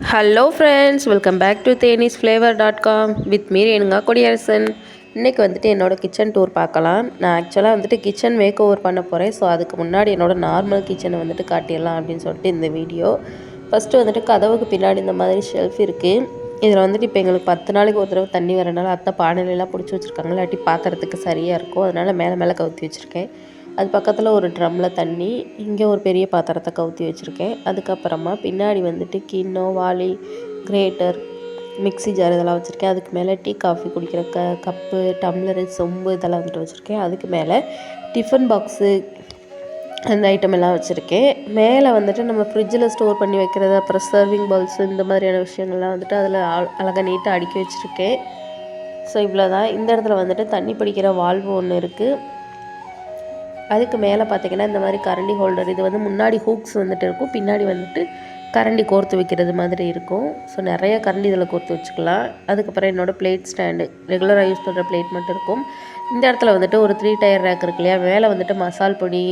Hello friends welcome back to Thenees flavour dot com with me Renuka Kodiyarasan இன்றைக்கி வந்துட்டு என்னோடய kitchen tour பார்க்கலாம். நான் ஆக்சுவலாக வந்துட்டு கிச்சன் மேக் ஓவர் பண்ண போகிறேன் ஸோ அதுக்கு முன்னாடி என்னோடய நார்மல் கிச்சனை வந்துட்டு காட்டிடலாம் அப்படின்னு சொல்லிட்டு இந்த வீடியோ ஃபஸ்ட்டு வந்துட்டு கதவுக்கு பின்னாடி இந்த மாதிரி ஷெல்ஃப் இருக்குது இதில் வந்துட்டு இப்போ எங்களுக்கு பத்து நாளைக்கு ஒரு தடவை தண்ணி வரனால அத்தை பானையிலலாம் பிடிச்சி வச்சுருக்காங்க. இல்லாட்டி பார்க்குறதுக்கு சரியாக இருக்கும் அதனால் மேலே மேலே கவுத்தி வச்சுருக்கேன். அது பக்கத்தில் ஒரு ட்ரம்மில் தண்ணி இங்கே ஒரு பெரிய பாத்திரத்தை கவுத்தி வச்சுருக்கேன். அதுக்கப்புறமா பின்னாடி வந்துட்டு கிண்ணம் வாளி கிரேட்டர் மிக்ஸி ஜார் இதெல்லாம் வச்சுருக்கேன். அதுக்கு மேலே டீ காஃபி குடிக்கிற க கப்பு டம்ளரு சொம்பு இதெல்லாம் வந்துட்டு வச்சுருக்கேன். அதுக்கு மேலே டிஃபன் பாக்ஸு அந்த ஐட்டம் எல்லாம் வச்சுருக்கேன். மேலே வந்துட்டு நம்ம ஃப்ரிட்ஜில் ஸ்டோர் பண்ணி வைக்கிறது அப்புறம் சர்விங் பவுல்ஸு இந்த மாதிரியான விஷயங்கள்லாம் வந்துட்டு அதில் அழகாக நீட்டாக அடுக்கி வச்சுருக்கேன். ஸோ இவ்வளோ தான் இந்த இடத்துல வந்துட்டு தண்ணி பிடிக்கிற வால்வு ஒன்று இருக்குது அதுக்கு மேலே பார்த்திங்கன்னா இந்த மாதிரி கரண்டி ஹோல்டர் இது வந்து முன்னாடி ஹூக்ஸ் வந்துட்டு இருக்கும். பின்னாடி வந்துட்டு கரண்டி கோர்த்து வைக்கிறது மாதிரி இருக்கும். ஸோ நிறைய கரண்டி இதில் கோர்த்து வச்சுக்கலாம். அதுக்கப்புறம் என்னோடய பிளேட் ஸ்டாண்டு ரெகுலராக யூஸ் பண்ணுற பிளேட் மட்டும் இருக்கும். இந்த இடத்துல வந்துட்டு ஒரு த்ரீ டயர் ரேக் இருக்கு இல்லையா? மேலே வந்துட்டு மசால் பொடி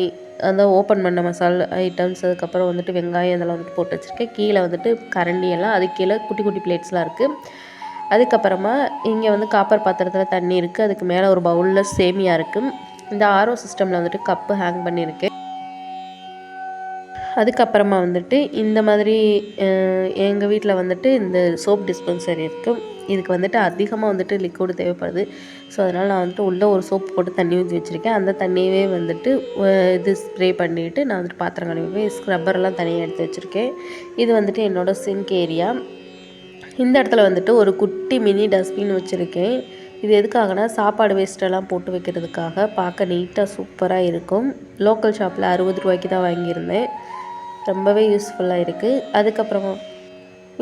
அந்த ஓப்பன் பண்ண மசால் ஐட்டம்ஸ் அதுக்கப்புறம் வந்துட்டு வெங்காயம் இதெல்லாம் வந்துட்டு போட்டு வச்சுருக்கேன். கீழே வந்துட்டு கரண்டி எல்லாம் அதுக்கு கீழே குட்டி குட்டி பிளேட்ஸ்லாம் இருக்குது அதுக்கப்புறமா இங்கே வந்து காப்பர் பாத்திரத்தில் தண்ணி இருக்குது அதுக்கு மேலே ஒரு பவுலில் சேமியா இருக்குது இந்த ஆரோ சிஸ்டமில் வந்துட்டு கப்பு ஹேங் பண்ணியிருக்கேன் அதுக்கப்புறமா வந்துட்டு இந்த மாதிரி எங்கள் வீட்டில் வந்துட்டு இந்த சோப் டிஸ்பென்சர் இருக்குது இதுக்கு வந்துட்டு அதிகமாக வந்துட்டு லிக்விடு தேவைப்படுது. ஸோ அதனால் நான் வந்துட்டு உள்ளே ஒரு சோப்பு போட்டு தண்ணி ஊற்றி வச்சுருக்கேன். அந்த தண்ணியவே வந்துட்டு இது ஸ்ப்ரே பண்ணிவிட்டு நான் வந்துட்டு பாத்திரம் கழுவி ஸ்க்ரப்பர்லாம் தனியாக எடுத்து வச்சுருக்கேன். இது வந்துட்டு என்னோடய சிங்க் ஏரியா இந்த இடத்துல வந்துட்டு ஒரு குட்டி மினி டஸ்ட்பின் வச்சுருக்கேன். இது எதுக்காகனா சாப்பாடு வேஸ்ட்டெல்லாம் போட்டு வைக்கிறதுக்காக பார்க்க நீட்டாக சூப்பராக இருக்கும். லோக்கல் ஷாப்பில் அறுபது ரூபாய்க்கு தான் வாங்கியிருந்தேன். ரொம்பவே யூஸ்ஃபுல்லாக இருக்குது அதுக்கப்புறமா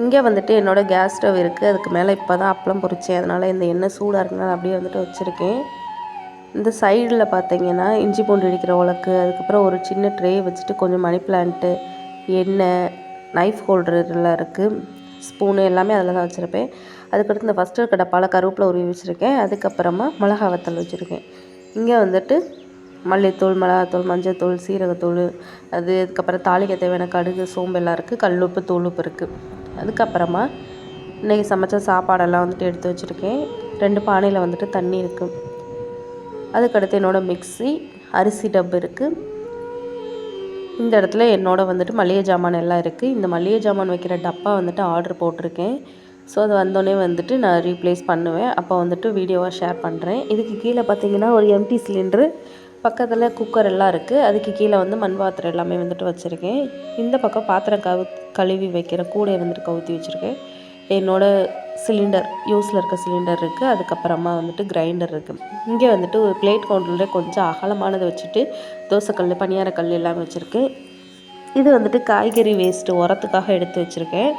இங்கே வந்துட்டு என்னோடய கேஸ் ஸ்டவ் இருக்குது அதுக்கு மேலே இப்போ தான் அப்பளம் பொறிச்சேன் அதனால் இந்த எண்ணெய் சூடாக இருக்குனால அப்படியே வந்துட்டு வச்சுருக்கேன். இந்த சைடில் பார்த்தீங்கன்னா இஞ்சி பூண்டு இடிக்கிற உலக்கு அதுக்கப்புறம் ஒரு சின்ன ட்ரே வச்சுட்டு கொஞ்சம் மணி பிளான்ட்டு எண்ணெய் நைஃப் ஹோல்டர்லாம் இருக்குது ஸ்பூனு எல்லாமே அதில் தான் வச்சுருப்பேன். அதுக்கடுத்து இந்த ஃபஸ்ட்டு இருக்க டப்பாவில் கருவேப்பில் உருவி வச்சுருக்கேன். அதுக்கப்புறமா மிளகா வத்தல் வச்சுருக்கேன். இங்கே வந்துட்டு மல்லித்தூள் மிளகாத்தூள் மஞ்சத்தூள் சீரகத்தூள் அது அதுக்கப்புறம் தாளிக்க தேவையான கடுகு சோம்பு எல்லாம் இருக்குது கல்லுப்பு தூளுப்பு இருக்குது அதுக்கப்புறமா இன்றைக்கி சமைச்ச சாப்பாடெல்லாம் வந்துட்டு எடுத்து வச்சுருக்கேன். ரெண்டு பானையில் வந்துட்டு தண்ணி இருக்குது அதுக்கடுத்து என்னோடய மிக்சி அரிசி டப்பு இருக்குது இந்த இடத்துல என்னோட வந்துட்டு மளிகை ஜாமான் எல்லாம் இருக்குது இந்த மளிகை ஜாமான் வைக்கிற டப்பா வந்துட்டு ஆர்டர் போட்டிருக்கேன். ஸோ அது வந்தோடனே வந்துட்டு நான் ரீப்ளேஸ் பண்ணுவேன். அப்போ வந்துட்டு வீடியோவாக ஷேர் பண்ணுறேன் இதுக்கு கீழே பார்த்தீங்கன்னா ஒரு எம்டி சிலிண்ட்ரு பக்கத்தில் குக்கர் எல்லாம் இருக்குது அதுக்கு கீழே வந்து மண் பாத்திரம் எல்லாமே வந்துட்டு வச்சுருக்கேன். இந்த பக்கம் பாத்திரம் கவு கழுவி வைக்கிற கூடையை வந்துட்டு கவுத்தி வச்சுருக்கேன். என்னோடய சிலிண்டர் யூஸில் இருக்க சிலிண்டர் இருக்குது அதுக்கப்புறமா வந்துட்டு கிரைண்டர் இருக்குது இங்கே வந்துட்டு ஒரு பிளேட் கவுண்டரில் கொஞ்சம் அகலமானதை வச்சுட்டு தோசைக்கல் பணியாரக்கல் எல்லாமே வச்சுருக்கேன். இது வந்துட்டு காய்கறி வேஸ்ட்டு உரத்துக்காக எடுத்து வச்சுருக்கேன்.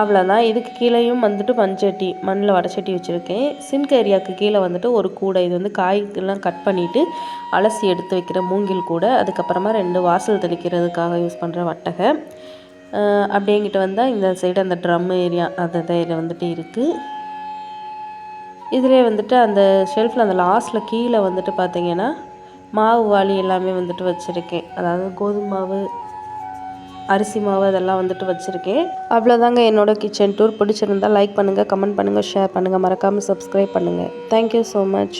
அவ்வளோதான் இதுக்கு கீழேயும் வந்துட்டு மண்சட்டி மண்ணில் வடச்சட்டி வச்சுருக்கேன். சிங்க் ஏரியாவுக்கு கீழே வந்துட்டு ஒரு கூடை இது வந்து காய்க்கெல்லாம் கட் பண்ணிவிட்டு அலசி எடுத்து வைக்கிற மூங்கில் கூடை அதுக்கப்புறமா ரெண்டு வாசல் தெளிக்கிறதுக்காக யூஸ் பண்ணுற வட்டகை. அப்படிங்கிட்டு வந்தால் இந்த சைடு அந்த ட்ரம் ஏரியா அந்த இதில் வந்துட்டு இருக்குது இதிலே வந்துட்டு அந்த ஷெல்ஃபில் அந்த லாஸ்ட்டில் கீழே வந்துட்டு பார்த்திங்கன்னா மாவு வாளி எல்லாமே வந்துட்டு வச்சுருக்கேன். அதாவது கோதுமை மாவு அரிசி மாவு அதெல்லாம் வந்துட்டு வச்சுருக்கேன். அவ்வளோதாங்க என்னோடய கிச்சன் டூர் பிடிச்சிருந்தால் லைக் பண்ணுங்கள் கமெண்ட் பண்ணுங்கள் ஷேர் பண்ணுங்கள் மறக்காமல் சப்ஸ்கிரைப் பண்ணுங்கள் தேங்க்யூ ஸோ மச்